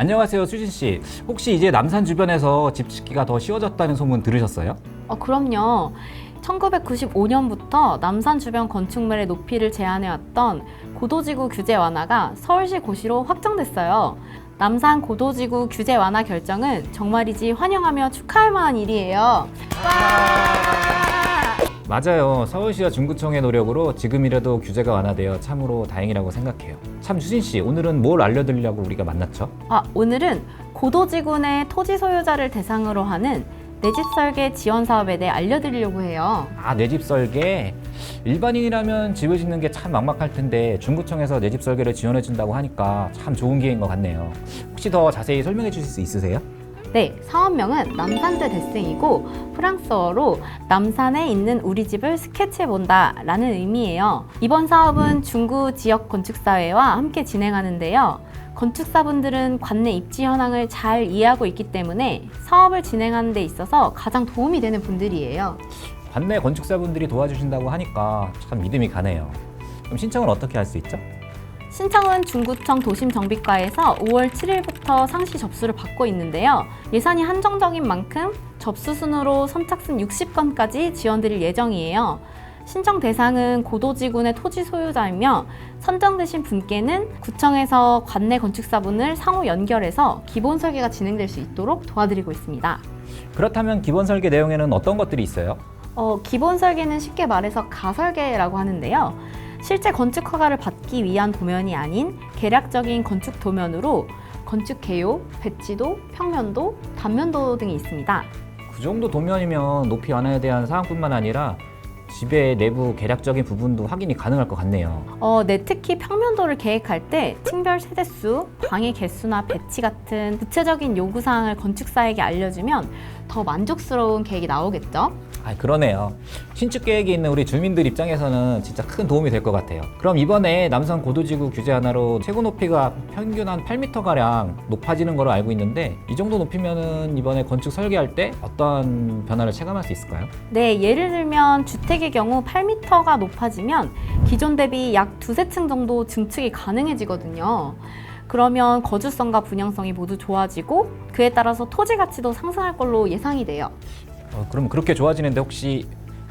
안녕하세요, 수진 씨. 혹시 이제 남산 주변에서 집 짓기가 더 쉬워졌다는 소문 들으셨어요? 어, 그럼요. 1995년부터 남산 주변 건축물의 높이를 제한해왔던 고도지구 규제 완화가 서울시 고시로 확정됐어요. 남산 고도지구 규제 완화 결정은 정말이지 환영하며 축하할 만한 일이에요. 맞아요. 서울시와 중구청의 노력으로 지금이라도 규제가 완화되어 참으로 다행이라고 생각해요. 참 수진 씨, 오늘은 뭘 알려드리려고 우리가 만났죠? 아, 오늘은 고도지구 내 토지 소유자를 대상으로 하는 내 집 설계 지원 사업에 대해 알려드리려고 해요. 아, 내 집 설계. 일반인이라면 집을 짓는 게 참 막막할 텐데 중구청에서 내 집 설계를 지원해 준다고 하니까 참 좋은 기회인 것 같네요. 혹시 더 자세히 설명해 주실 수 있으세요? 네, 사업명은 남산드 데생이고 프랑스어로 남산에 있는 우리 집을 스케치해 본다 라는 의미예요. 이번 사업은 중구 지역 건축사회와 함께 진행하는데요. 건축사분들은 관내 입지 현황을 잘 이해하고 있기 때문에 사업을 진행하는 데 있어서 가장 도움이 되는 분들이에요. 관내 건축사분들이 도와주신다고 하니까 참 믿음이 가네요. 그럼 신청은 어떻게 할 수 있죠? 신청은 중구청 도심정비과에서 5월 7일부터 상시 접수를 받고 있는데요. 예산이 한정적인 만큼 접수 순으로 선착순 60건까지 지원드릴 예정이에요. 신청 대상은 고도지구의 토지 소유자이며 선정되신 분께는 구청에서 관내 건축사분을 상호 연결해서 기본 설계가 진행될 수 있도록 도와드리고 있습니다. 그렇다면 기본 설계 내용에는 어떤 것들이 있어요? 어, 기본 설계는 쉽게 말해서 가설계라고 하는데요. 실제 건축 허가를 받기 위한 도면이 아닌 계략적인 건축 도면으로 건축 개요, 배치도, 평면도, 단면도 등이 있습니다. 그 정도 도면이면 높이 완화에 대한 사항뿐만 아니라 집의 내부 계략적인 부분도 확인이 가능할 것 같네요. 어, 네, 특히 평면도를 계획할 때 층별 세대수, 방의 개수나 배치 같은 구체적인 요구 사항을 건축사에게 알려주면 더 만족스러운 계획이 나오겠죠. 아, 그러네요. 신축 계획이 있는 우리 주민들 입장에서는 진짜 큰 도움이 될 것 같아요. 그럼 이번에 남산 고도지구 규제 하나로 최고 높이가 평균 한 8m 가량 높아지는 걸로 알고 있는데 이 정도 높이면은 이번에 건축 설계할 때 어떤 변화를 체감할 수 있을까요? 네, 예를 들면 주택의 경우 8m가 높아지면 기존 대비 약 두세 층 정도 증축이 가능해지거든요. 그러면 거주성과 분양성이 모두 좋아지고 그에 따라서 토지 가치도 상승할 걸로 예상이 돼요. 어, 그럼 그렇게 좋아지는데 혹시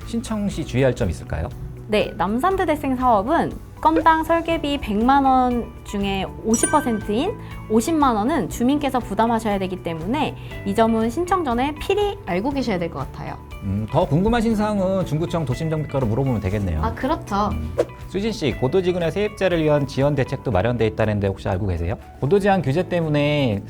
신청 시 주의할 점 있을까요? 네, 남산드 대생 사업은 건당 설계비 100만 원 중에 50%인 50만 원은 주민께서 부담하셔야 되기 때문에 이 점은 신청 전에 필히 알고 계셔야 될 것 같아요. 음, 더 궁금하신 사항은 중구청 도심정비과로 물어보면 되겠네요. 아, 그렇죠. 수진 씨, 고도지구내 세입자를 위한 지원 대책도 마련돼 있다는데 혹시 알고 계세요? 고도 제한 규제 때문에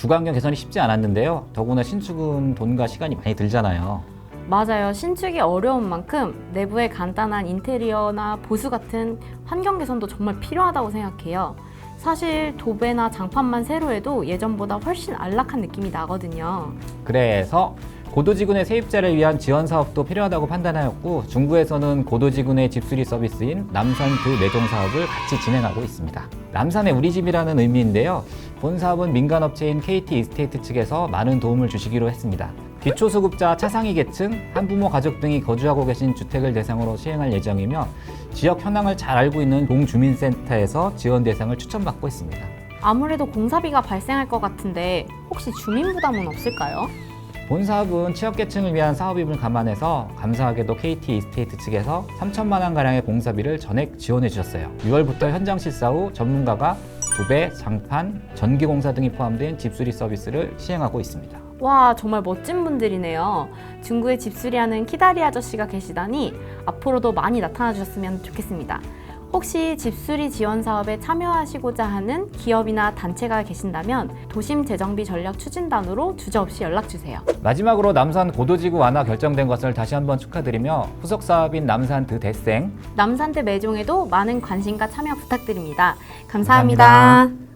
주거 환경 개선이 쉽지 않았는데요. 더구나 신축은 돈과 시간이 많이 들잖아요. 맞아요. 신축이 어려운 만큼 내부의 간단한 인테리어나 보수 같은 환경 개선도 정말 필요하다고 생각해요. 사실 도배나 장판만 새로 해도 예전보다 훨씬 안락한 느낌이 나거든요. 그래서 고도지구내 세입자를 위한 지원 사업도 필요하다고 판단하였고 중구에서는 고도지구내 집수리 서비스인 남산드 매종 사업을 같이 진행하고 있습니다. 남산의 우리 집이라는 의미인데요. 본 사업은 민간업체인 KT 이스테이트 측에서 많은 도움을 주시기로 했습니다. 기초수급자 차상위 계층, 한부모 가족 등이 거주하고 계신 주택을 대상으로 시행할 예정이며 지역 현황을 잘 알고 있는 동주민센터에서 지원 대상을 추천받고 있습니다. 아무래도 공사비가 발생할 것 같은데 혹시 주민 부담은 없을까요? 본 사업은 취약계층을 위한 사업임을 감안해서 감사하게도 KT 이스테이트 측에서 3천만 원 가량의 공사비를 전액 지원해 주셨어요. 6월부터 현장 실사 후 전문가가 도배, 장판, 전기 공사 등이 포함된 집수리 서비스를 시행하고 있습니다. 와 정말 멋진 분들이네요. 중구에 집수리하는 키다리 아저씨가 계시다니 앞으로도 많이 나타나 주셨으면 좋겠습니다. 혹시 집수리 지원 사업에 참여하시고자 하는 기업이나 단체가 계신다면 도심 재정비 전략 추진단으로 주저없이 연락 주세요. 마지막으로 남산 고도지구 완화 결정된 것을 다시 한번 축하드리며 후속 사업인 남산 드 대생 남산대 매종에도 많은 관심과 참여 부탁드립니다 감사합니다. 감사합니다.